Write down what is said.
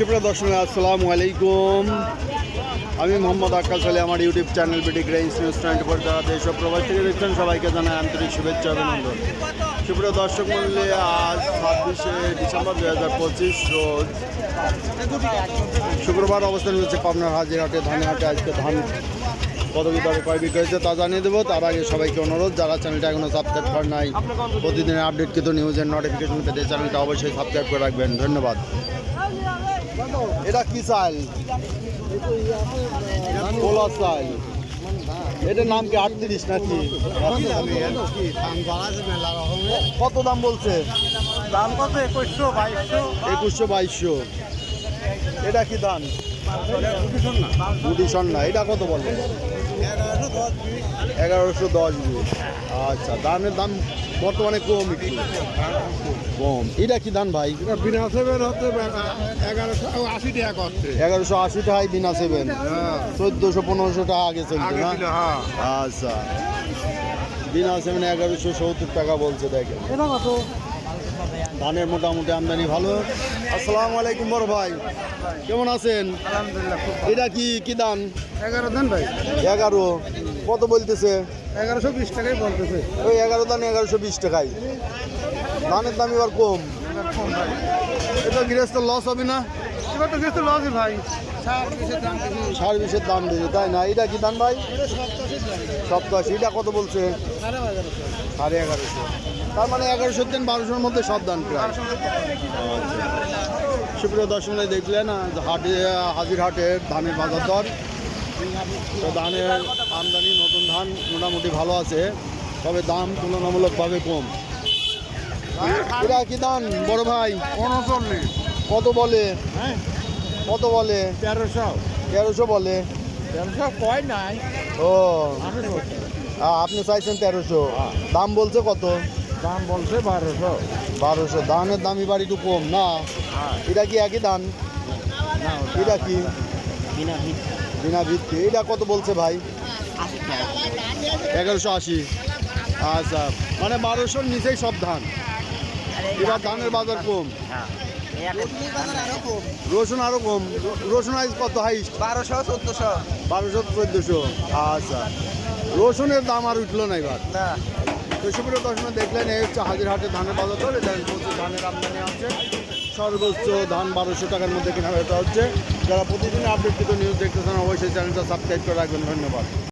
সুপ্রিয় দর্শক, আসসালামু আলাইকুম। আমি মোহাম্মদ আক্কাস আলী আমার YouTube channel BD grains news twenty four যারা দেশ ও প্রবাস থেকে দেখছেন সবাইকে জানাই আন্তরিক শুভেচ্ছা অভিনন্দন। সুপ্রিয় দর্শক মূল্যে আজ ছাব্বিশে ডিসেম্বর দু হাজার পঁচিশ রোজ শুক্রবার অবস্থান হচ্ছে পাবনার হাজিরহাটে ধানহাটে। আজকে ধান কি দরে কয় বিক্রি হয়েছে তা জানিয়ে দেবো। তার আগে সবাইকে অনুরোধ, যারা চ্যানেলটা এখনও সাবস্ক্রাইব করে নাই, প্রতিদিনের আপডেট কিন্তু নিউজের নোটিফিকেশন পেতে চ্যানেলটা অবশ্যই সাবস্ক্রাইব করে রাখবেন। ধন্যবাদ। এটা কি চাল? কলা চাল। এটার নাম কি আটত্রিশ নাকি? কত দাম বলছে? দাম কত? একুশশো বাইশশো। একুশশো বাইশশো। এটা কি দাম? দুটি সন্না এটা কত বলে? এগারোশো দশ আচ্ছা ধানের দাম বর্তমানে কম একটু। কম। এটা কি ধান ভাই? বিনা সেভেন হচ্ছে এগারোশো আশি টাকা করছে। এগারোশো আশি টাকায় বিনা সেভেন। চোদ্দোশো পনেরোশো টাকা আগে চলছে না? হ্যাঁ। আচ্ছা। বিনা সেভেন এগারোশো সত্তর টাকা বলছে দেখেন। এটা কত? ধানের মোটামুটি আমদানি ভালো। আসসালামু আলাইকুম বড় ভাই। কেমন আছেন? আলহামদুলিল্লাহ এটা কি কি দান এগারো দান ভাই। এগারো। কত বলতেছে? এগারোশো বিশ টাকাই বলতেছে। ওই এগারো দান এগারোশো বিশ টাকায় ধানের দাম এবার কম। কম এটা গৃহস্থ লস হবে না? এবার তো গৃহস্থ লসই ভাই। সার দাম বেশি দাম তাই না? এটা কি দান ভাই? সপ্তাশি এটা কত বলছে? সাড়ে এগারোশো। তার মানে এগারোশো দিন বারোশোর মধ্যে সব দান প্রায়। সুপ্রিয় দর্শনে দেখলেন হাটে হাজির হাটের ধানের বাজার দর। তো ধানের আমদানি নতুন ধান মোটামুটি ভালো আছে তবে দাম তুলনামূলকভাবে কম। এটা কি দান বড় ভাই? কত বলে? হ্যাঁ। কত বলে? তেরোশো। তেরোশো বলে। তেরোশো কয় নাই? ও। আপনি চাইছেন তেরোশো। দাম বলছে কত? দাম বলছে বারোশো। বারোশো। ধানের দাম এবার একটু কম না? এটা কি একই ধান এটা কি? বিনা ভিত্তি এটা কত বলছে ভাই? এগারোশো আশি। আচ্ছা। মানে বারোশোর নিচেই সব ধান। এবার ধানের বাজার কম। রসুন আরও কম। রসুন আইস কত হাইস্ট? বারোশো চোদ্দশো। বারোশো চোদ্দোশো। আচ্ছা। রসুনের দাম আর উঠল না এবার। না। তো সুপ্রিয় দর্শনে দেখলেন এই হচ্ছে হাজিরহাটে ধানের বাজার চলে। ধানের আমদানি আছে সর্বোচ্চ ধান বারোশো টাকার মধ্যে কেনা বেচা হচ্ছে। যারা প্রতিদিন আপডেট নিউজ দেখতেছেন অবশ্যই চ্যানেলটা সাবস্ক্রাইব করে রাখবেন। ধন্যবাদ।